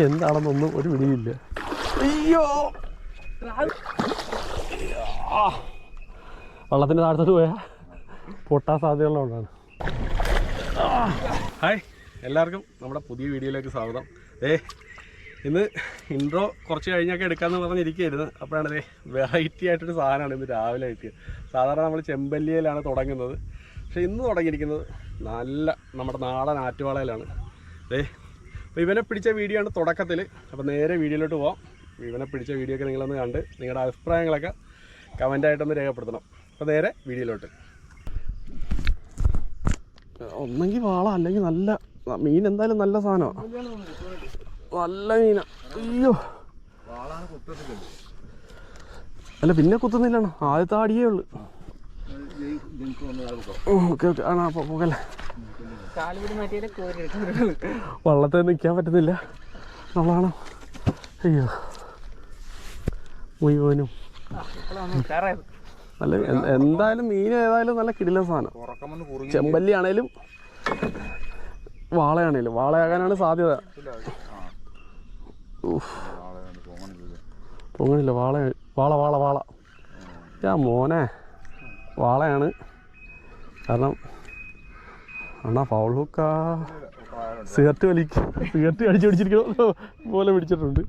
എന്താണെന്നൊന്നും ഒരു പിടിയില്ല അയ്യോ! ആ. വള്ളത്തിന്റെ താഴത്തോട്ട് പോയാ? പൊട്ടാൻ സാധ്യതയുള്ളതുകൊണ്ടാണ് ഹായ്. എല്ലാവർക്കും നമ്മുടെ പുതിയ വീഡിയോയിലേക്ക് സ്വാഗതം. ഏ ഇന്ന് ഇൻട്രോ കുറച്ച് കഴിഞ്ഞൊക്കെ എടുക്കാമെന്ന് പറഞ്ഞിരിക്കുകയായിരുന്നു. അപ്പോഴാണ് ഇതേ വെറൈറ്റി ആയിട്ടൊരു സാധനമാണ് ഇന്ന് രാവിലെ എത്തിയത് സാധാരണ നമ്മൾ ചെമ്പല്ലിയിലാണ് തുടങ്ങുന്നത്. പക്ഷേ ഇന്ന് തുടങ്ങിയിരിക്കുന്നത് നല്ല നമ്മുടെ നാടൻ ആറ്റുവാളയിലാണ്. ഏ അപ്പോൾ ഇവനെ പിടിച്ച വീഡിയോ ആണ് തുടക്കത്തിൽ അപ്പോൾ നേരെ വീഡിയോയിലോട്ട് പോവാം. ഇവനെ പിടിച്ച വീഡിയോ ഒക്കെ നിങ്ങളൊന്ന് കണ്ട് നിങ്ങളുടെ അഭിപ്രായങ്ങളൊക്കെ കമന്റായിട്ടൊന്ന് രേഖപ്പെടുത്തണം. അപ്പോൾ നേരെ വീഡിയോയിലോട്ട്. ഒന്നെങ്കിൽ വാള അല്ലെങ്കിൽ നല്ല മീൻ എന്തായാലും നല്ല സാധനമാണ് നല്ല മീനാ. അയ്യോ. അല്ല പിന്നെ കുത്തുന്നില്ലാണോ ആദ്യത്തെ ആടിയേ ഉള്ളു. Okay okay. നിൽക്കാൻ പറ്റുന്നില്ല. നമ്മളാണ്? അയ്യോ. മുഴുവനും. നല്ല എന്തായാലും മീൻ ഏതായാലും നല്ല കിടില സാധനം. ചെമ്പല്ലി ആണേലും വാളയാണേലും. വാളയാകാനാണ് സാധ്യത. പൊങ്ങണില്ല വാള വാള വാള വാള. യാ മോനെ. വാളയാണ്. കാരണം അണ്ണാ ഫൗൾ ഹുക്കാ സിഗരറ്റ് വലിക്ക. സിഗരറ്റ് അടിച്ചു പിടിച്ചിരിക്കണ പോലെ പിടിച്ചിട്ടുണ്ട്.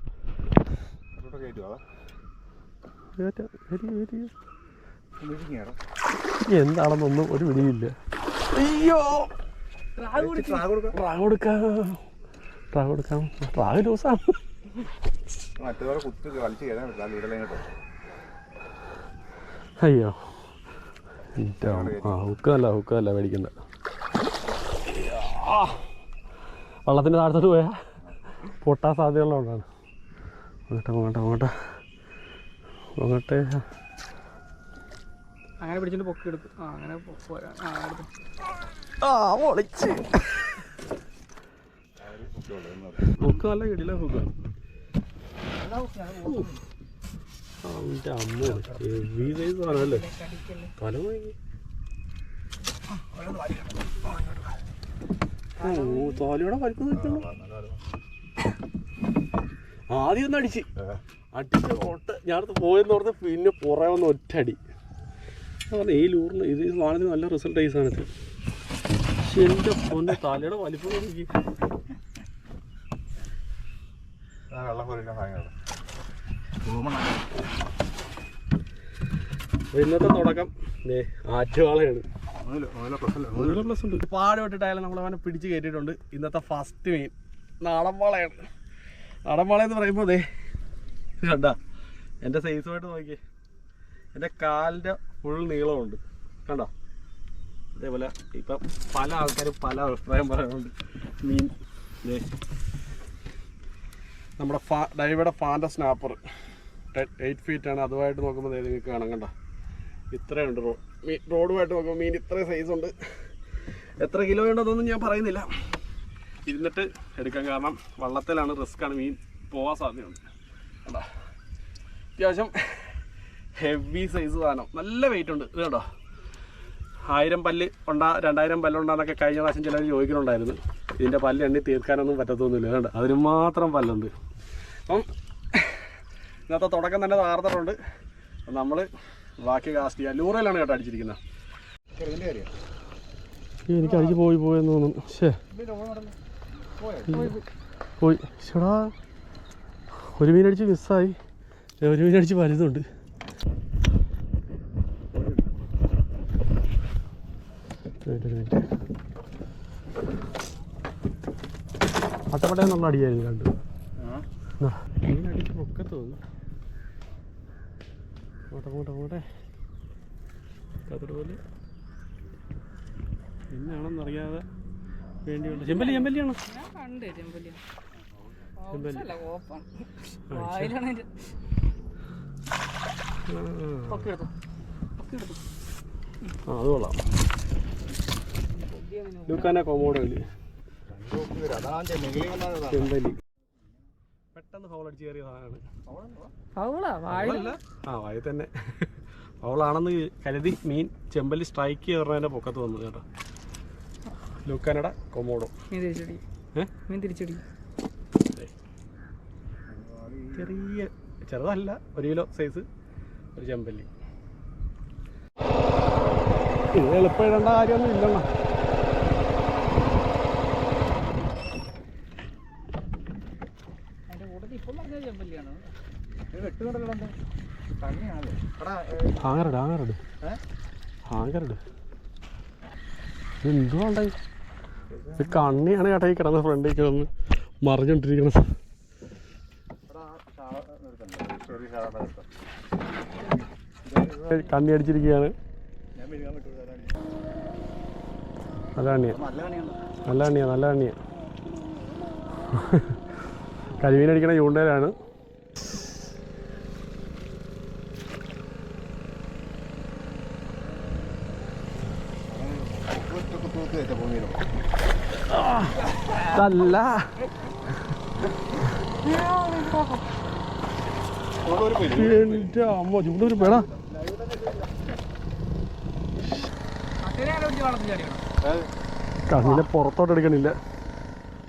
എന്താണെന്നൊന്നും ഒരു പിടിയില്ല അയ്യോ! ട്രാഗ് കൊടുക്കാം. ട്രാഗ് കൊടുക്കാം. ട്രാഗ് ലൂസാണ് അയ്യോ. ആ ഹുക്കല്ല ഹുക്കല്ല മേടിക്കണ്ട. വള്ളത്തിന്റെ താഴത്തോട്ട് പോയാ പൊട്ടാൻ സാധ്യതയുള്ളതുകൊണ്ടാണ്. അങ്ങോട്ടെ അങ്ങോട്ടെ അങ്ങോട്ടെ. അങ്ങോട്ടെ. അങ്ങനെ പിടിച്ചിട്ട് പൊക്കി എടുക്കും. ആ അങ്ങനെ ആ പൊളിച്ച്. ഹുക്ക് നല്ല കിടില ഹുക്ക്. എന്റെ അമ്മ ഹെവി സൈസ് സാധനമല്ലേ തല വാങ്ങി ഓ തോലിയുടെ വലിപ്പം ആദ്യം ഒന്ന് അടിച്ച് അടിച്ച് ഒട്ട ഞാനത് പോയെന്ന് പറഞ്ഞ് പിന്നെ പുറകെ വന്ന് ഒറ്റടി അടി പറഞ്ഞു ഈ ലൂറിന് ഇത് സാധനത്തിന് നല്ല റിസൾട്ട് ഈ സാധനത്തിൽ പക്ഷെ എന്റെ പൊന്നെ തലയുടെ വലിപ്പം നോക്കി വെള്ളം ഇന്നത്തെ തുടക്കം ദേ ആറ്റുവാളയാണ് നല്ല പ്ലസ് ഉണ്ട്. പാട് വിട്ടിട്ടായാലും നമ്മൾ അവനെ പിടിച്ച് കയറ്റിയിട്ടുണ്ട്. ഇന്നത്തെ ഫസ്റ്റ് മീൻ നാടൻവാളയാണ് നാടൻവാള നാടൻ വാള എന്ന് പറയുമ്പോൾ അതെ കണ്ടാ? എന്റെ സൈസുമായിട്ട് നോക്കിയേ. എന്റെ കാലിന്റെ ഫുൾ നീളമുണ്ട്. കണ്ടോ? അതേപോലെ ഇപ്പം പല ആൾക്കാരും പല അഭിപ്രായം പറയുന്നുണ്ട് മീൻ ദേ. നമ്മുടെ ഫാ ഡൈവയുടെ ഫാന്റെ സ്നാപ്പർ എയ്റ്റ് ഫീറ്റ് ആണ്. അതുമായിട്ട് നോക്കുമ്പോൾ നിങ്ങൾക്ക് കാണാം കണ്ടോ? ഇത്രയുണ്ട് റോ. മീൻ റോഡുമായിട്ട് നോക്കുമ്പോൾ മീൻ ഇത്രയും സൈസ് ഉണ്ട്. എത്ര കിലോ ഉണ്ടെന്നൊന്നും ഞാൻ പറയുന്നില്ല. ഇരുന്നിട്ട് എടുക്കാൻ കാരണം വള്ളത്തിലാണ് റിസ്ക്കാണ് മീൻ പോകാൻ സാധ്യതയുണ്ട്. കണ്ടോ? അത്യാവശ്യം ഹെവി സൈസ് സാധനം. നല്ല വെയിറ്റ് ഉണ്ട്. ഇത് കണ്ടോ? ആയിരം പല്ല് ഉണ്ടാ രണ്ടായിരം പല്ലുണ്ടാന്നൊക്കെ കഴിഞ്ഞ പ്രാവശ്യം ചിലർ ചോദിക്കുന്നുണ്ടായിരുന്നു ഇതിന്റെ പല്ല് എണ്ണി തീർക്കാനൊന്നും പറ്റത്തൊന്നുമില്ല. കണ്ടോ? അതിന് മാത്രം പല്ലുണ്ട്. അപ്പം ഇന്നത്തെ തുടക്കം തന്നെ താർന്നിട്ടുണ്ട് നമ്മൾ ബാക്കി കാസ്റ്റ് ചെയ്യാം. ലൂറയിലാണ് കേട്ടോ അടിച്ചിരിക്കുന്നത് എനിക്ക് അടിച്ച് പോയി പോയെന്ന് തോന്നുന്നു. ശേ പോയി. ചേടാ ഒരു മീനടിച്ച് മിസ്സായി ഒരു മീനടിച്ച് അട്ടപ്പട്ടയം നമ്മൾ അടിയായിരുന്നു കണ്ടു. പൊക്കത്ത് തോന്നുന്നു അങ്ങോട്ടെ അങ്ങോട്ടെ അങ്ങോട്ടെ. അതുപോലെ എന്നാണെന്നറിയാതെ വേണ്ടിയുണ്ട്. ചെമ്പല്ലി ചെമ്പല്ലിയാണോ? കണ്ട് ചെമ്പല്ലി. ആ അത് കൊള്ളാം. ലൂക്കാന കൊമോഡോ ചെമ്പല്ലി. പെട്ടെന്ന് ഫൗൾ അടിച്ച് കയറിയ സാധനമാണ്. ആ? വായി തന്നെ. ഫൗളാണെന്ന് കരുതി മീൻ ചെമ്പലി സ്ട്രൈക്ക് കയറുന്നതിന്റെ പൊക്കത്ത് വന്നു കേട്ടോ. ലുക്കാനട കൊമോഡോ. മീൻ തിരിച്ചടി. ചെറിയ ചെറുതല്ല ഒരു കിലോ സൈസ് ഒരു ചെമ്പല്ലി. ഇത് എളുപ്പം ഇടേണ്ട കാര്യമൊന്നും ഇല്ലണ്ണ ഹാങ്ങറിട് എന്തുകൊണ്ടായി ഇത്? കണ്ണിയാണ് ചേട്ടാ ഈ കിടന്ന ഫ്രണ്ടിൽ കിടന്ന് എടുത്തോ. കണ്ണി അടിച്ചിരിക്കുകയാണ് നല്ല കണ്ണിയാ. നല്ല കണ്ണിയ നല്ല കണ്ണിയ. കരിമീൻ അടിക്കണ ചൂണ്ടയിലാണ് ഒരു പെരു എന്റെ അമ്മ പേടാ കണ്ണിനെ പുറത്തോട്ട് എടുക്കണില്ല.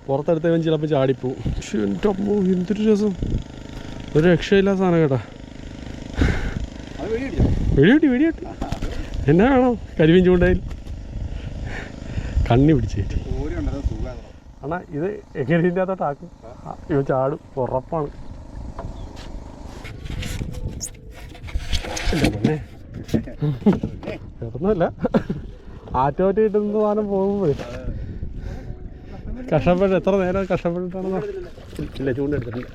പുറത്തെടുത്തവൻ ചിലപ്പോൾ ചാടിപ്പോവും പക്ഷെ എന്റെ അമ്മ എന്തൊരു രസം. ഒരു രക്ഷയില്ലാത്ത സാധനം കേട്ടാ. വെടിയോട്ടി വെടിയോട്ടി. എന്നാ വേണോ കരിമീൻ ചൂണ്ടയിൽ കണ്ണി പിടിച്ച് കയറ്റി. അണ്ണാ ഇത് എങ്ങനെ ഇതിന്റെ അകത്തോട്ടാക്കും ഇവ ചാടും ഉറപ്പാണ്. കിടന്നല്ല ആറ്റോറ്റ് കിട്ടുന്ന സാധനം പോകുമ്പോഴേ. കഷ്ടപ്പെട്ട് എത്ര നേരം കഷ്ടപ്പെട്ടിട്ടാണെന്നോ? ഇല്ല ചൂണ്ടെടുത്തിട്ടില്ല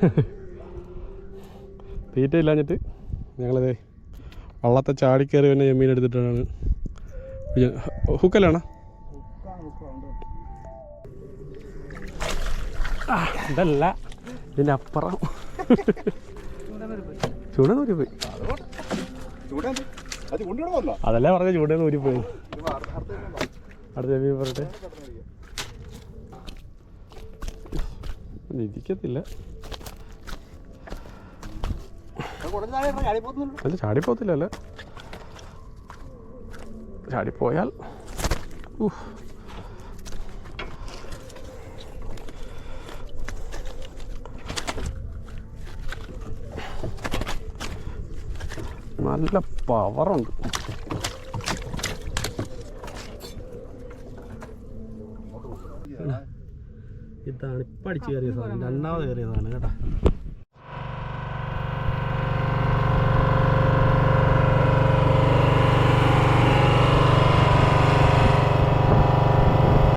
തീറ്റ ഇല്ലാഞ്ഞിട്ട് ഞങ്ങളത് വള്ളത്തെ ചാടിക്കയറി തന്നെ ഞാൻ മീനെടുത്തിട്ടാണ് ഹുക്കലാണോ. ആ, ഇതല്ല ഇതിനപ്പുറം. ചൂടെന്ന് പോയി അതല്ലേ പറഞ്ഞ ചൂടേന്ന് ഊരി പോയി അടുത്ത ചെമ്മീൻ പറഞ്ഞിട്ട് പോകുന്നുള്ളൂ. അല്ല ചാടിപ്പോത്തില്ല അല്ലേ ചാടിപ്പോയാൽ. നല്ല പവറുണ്ട് ഇതാണ് ഇപ്പം അടിച്ച് കയറിയ സാധനം. രണ്ടാമത് കയറിയ സാധനം കേട്ടാ.